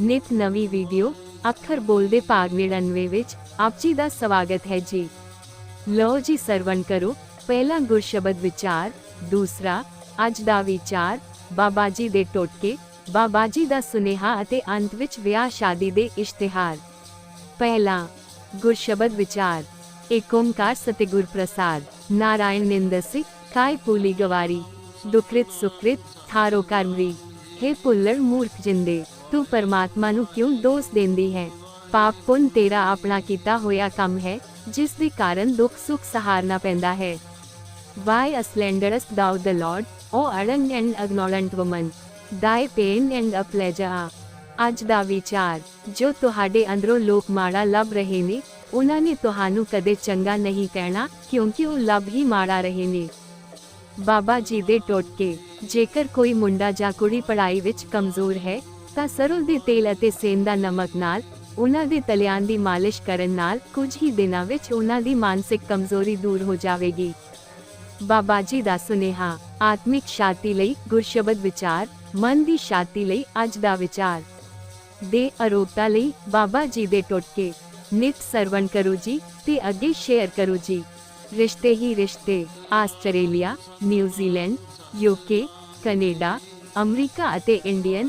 ਨਿਤ ਨਵੀਂ ਵੀਡੀਓ, ਅੱਖਰ ਬੋਲਦੇ ਭਾਗ 99 ਵਿੱਚ ਆਪ ਜੀ ਦਾ ਸਵਾਗਤ ਹੈ ਜੀ। ਲਓ ਜੀ ਸਰਵਣ ਕਰੋ, ਪਹਿਲਾ ਗੁਰ ਵਿਚਾਰ, ਦੂਸਰਾ, ਅੱਜ ਦਾ ਵਿਚਾਰ, ਬਾਬਾ ਜੀ ਦੇ ਟੋਟਕੇ, ਬਾਬਾ ਜੀ ਦਾ ਸੁਨੇਹਾ ਅਤੇ ਅੰਤ ਵਿੱਚ ਵਿਆਹ ਸ਼ਾਦੀ ਦੇ ਇਸ਼ਤਿਹਾਰ। ਪਹਿਲਾ, ਗੁਰਸ਼ਬਦ ਵਿਚਾਰ ਏਕ ਓੰਕਾਰ ਸਤਿਗੁਰ ਪ੍ਰਸਾਦ, ਨਾਰਾਇਣ ਨਿੰਦਸੀ ਕਾਇ ਪੂਲੀ ਗਵਾਰੀ, ਦੁਖਰਿਤ ਸੁਖਰਿਤ, ਥਾਰੋ ਕਰਮਰੀ, ਹੈ ਪੁੱਲੜ ਮੂਰਖ ਜਿੰਦੇ। ਤੂੰ ਪਰਮਾਤਮਾ ਨੂੰ ਕਿਉਂ ਦੋਸ਼ ਦਿੰਦੀ ਹੈ? ਪਾਪ ਪੁੰਨ ਤੇਰਾ ਆਪਣਾ ਕੀਤਾ ਹੋਇਆ ਕੰਮ ਹੈ ਜਿਸ ਦੇ ਕਾਰਨ ਦੁੱਖ ਸੁੱਖ ਸਹਾਰਨਾ ਪੈਂਦਾ ਹੈ। Why a slenderest thou the Lord, O ardent and ignorant woman? Thy pain and ਅੱਜ ਦਾ ਵਿਚਾਰ। ਜੋ ਤੁਹਾਡੇ ਅੰਦਰੋਂ ਲੋਕ ਮਾੜਾ ਲੱਭ ਰਹੇ ਨੇ ਉਹਨਾਂ ਨੇ ਤੁਹਾਨੂੰ ਕਦੇ ਚੰਗਾ ਨਹੀਂ ਕਹਿਣਾ ਕਿਉਂਕਿ ਉਹ ਲੱਭ ਹੀ ਮਾੜਾ ਰਹੇ ਨੇ। ਬਾਬਾ ਜੀ ਦੇ ਟੋਟਕੇ ਜੇਕਰ ਕੋਈ ਮੁੰਡਾ ਜਾਂ ਕੁੜੀ ਪੜ੍ਹਾਈ ਵਿੱਚ ਕਮਜ਼ੋਰ ਹੈ ਤਾਂ ਸਰੋਂ ਦੇ ਤੇਲ ਅਤੇ ਸੇਨ ਦਾ ਨਮਕ ਨਾਲ, ਉਹਨਾਂ ਦੇ ਤਲਿਆਂ ਦੀ ਮਾਲਿਸ਼ ਕਰਨ ਨਾਲ ਕੁਝ ਹੀ ਦਿਨਾਂ ਵਿੱਚ ਉਹਨਾਂ ਦੀ ਮਾਨਸਿਕ ਕਮਜ਼ੋਰੀ ਦੂਰ ਹੋ ਜਾਵੇਗੀ। ਬਾਬਾ ਜੀ ਦਾ ਸੁਨੇਹਾ, ਆਤਮਿਕ ਸ਼ਾਂਤੀ ਲਈ ਗੁਰਸ਼ਬਦ ਵਿਚਾਰ, ਮਨ ਦੀ ਸ਼ਾਂਤੀ ਲਈ ਅੱਜ ਦਾ ਵਿਚਾਰ। ਦੇ ਅਰੋਗਤਾ ਲਈ ਬਾਬਾ ਜੀ ਦੇ ਟੋਟਕੇ, ਨਿਤ ਸਰਵਣ ਕਰੋ ਜੀ ਤੇ ਅੱਗੇ ਸ਼ੇਅਰ ਕਰੋ ਜੀ। ਰਿਸ਼ਤੇ ਹੀ ਰਿਸ਼ਤੇ, Australia, New Zealand UK Canada, America ਅਤੇ ਇੰਡੀਅਨ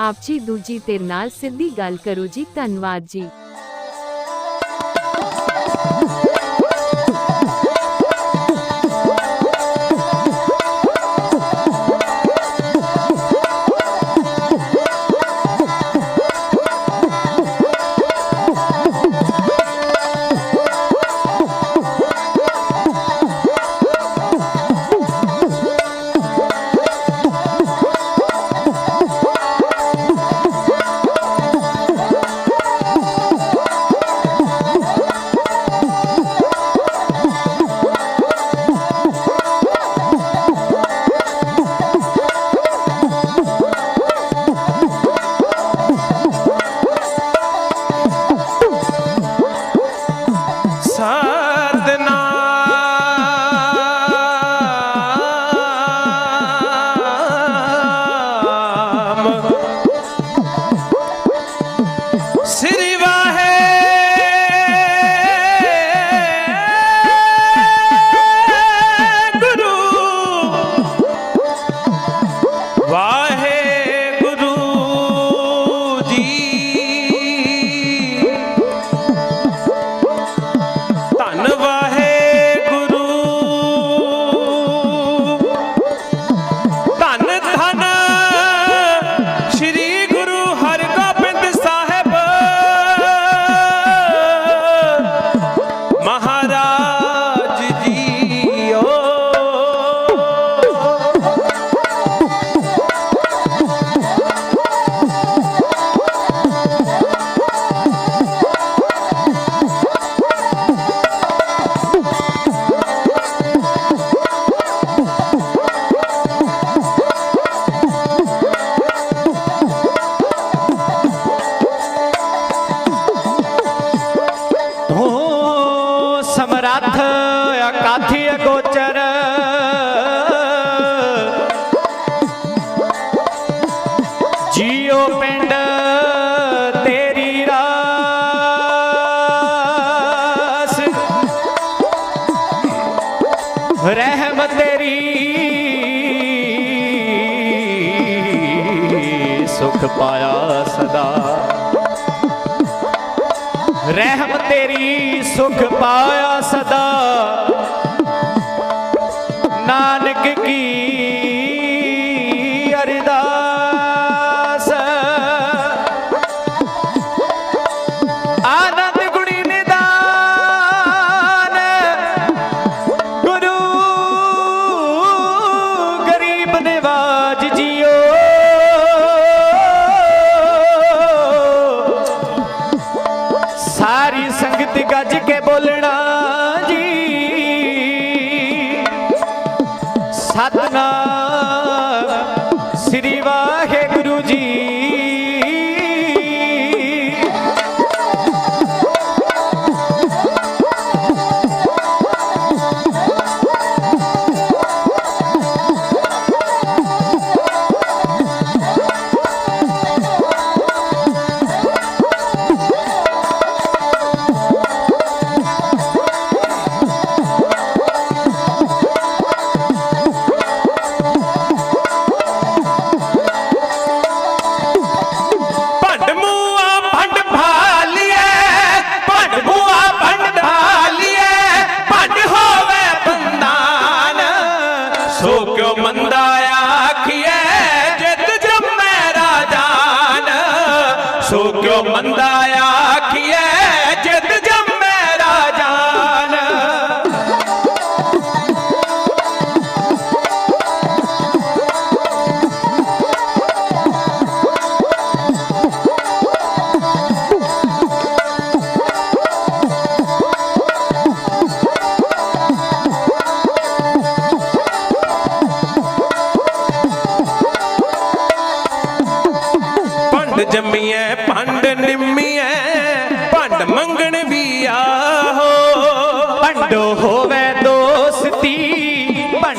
ਆਪ ਜੀ ਦੂਜੀ ਧਿਰ ਨਾਲ ਸਿੱਧੀ ਗੱਲ ਕਰੋ ਜੀ ਧੰਨਵਾਦ ਜੀ। ਪਾਇਆ ਸਦਾ। ਰਹਿਮ ਤੇਰੀ ਸੁਖ ਪਾਇਆ ਸਦਾ। ਬੋਲਣਾ 만다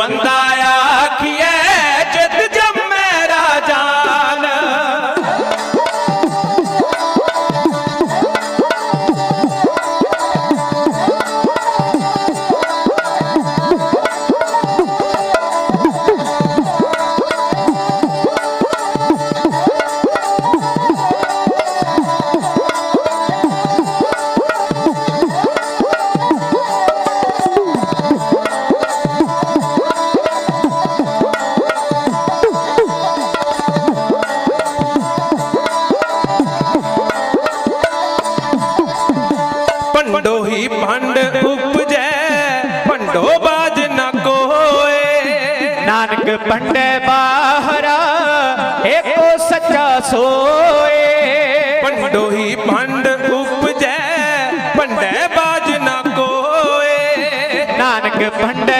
ಮಂದ ਪੰਡੇ ਬਾਹਰਾ ਏਕੋ ਸੱਚਾ ਸੋਏ। ਪੰਡੋ ਹੀ ਭੰਡ ਉਪਜੈ ਪੰਡੇ ਬਾਜ ਨਾ ਕੋਏ। ਨਾਨਕ ਪੰਡੇ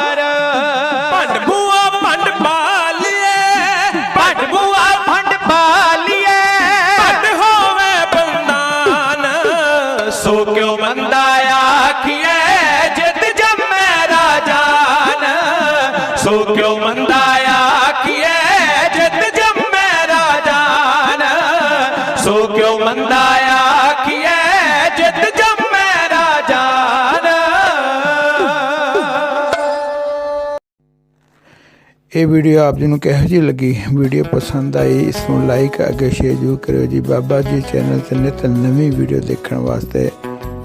ਕਿਉ ਮੰਦਾ ਆਖੀਐ, ਜਿਤ ਜੰਮੈ ਰਾਜਾਨ। ਸੋ ਕਿਉ ਮੰਦਾ ਆਖੀਐ, ਜਿਤ ਜੰਮੈ ਰਾਜਾਨ। ਸੋ ਕਿਉ ਮੰਦਾ ਆਖੀਐ, ਜਿਤ ਜੰਮੈ ਰਾਜਾਨ। ਇਹ ਵੀਡੀਓ ਆਪ ਜੀ ਨੂੰ ਕਿਹੋ ਜਿਹੀ ਲੱਗੀ? ਵੀਡੀਓ ਪਸੰਦ ਆਈ, ਇਸ ਨੂੰ ਲਾਈਕ, ਅੱਗੇ ਸ਼ੇਅਰ ਜ਼ਰੂਰ ਕਰਿਓ ਜੀ। ਬਾਬਾ ਜੀ ਚੈਨਲ ਤੇ ਨਿਤ ਨਵੀਂ ਵੀਡੀਓ ਦੇਖਣ ਵਾਸਤੇ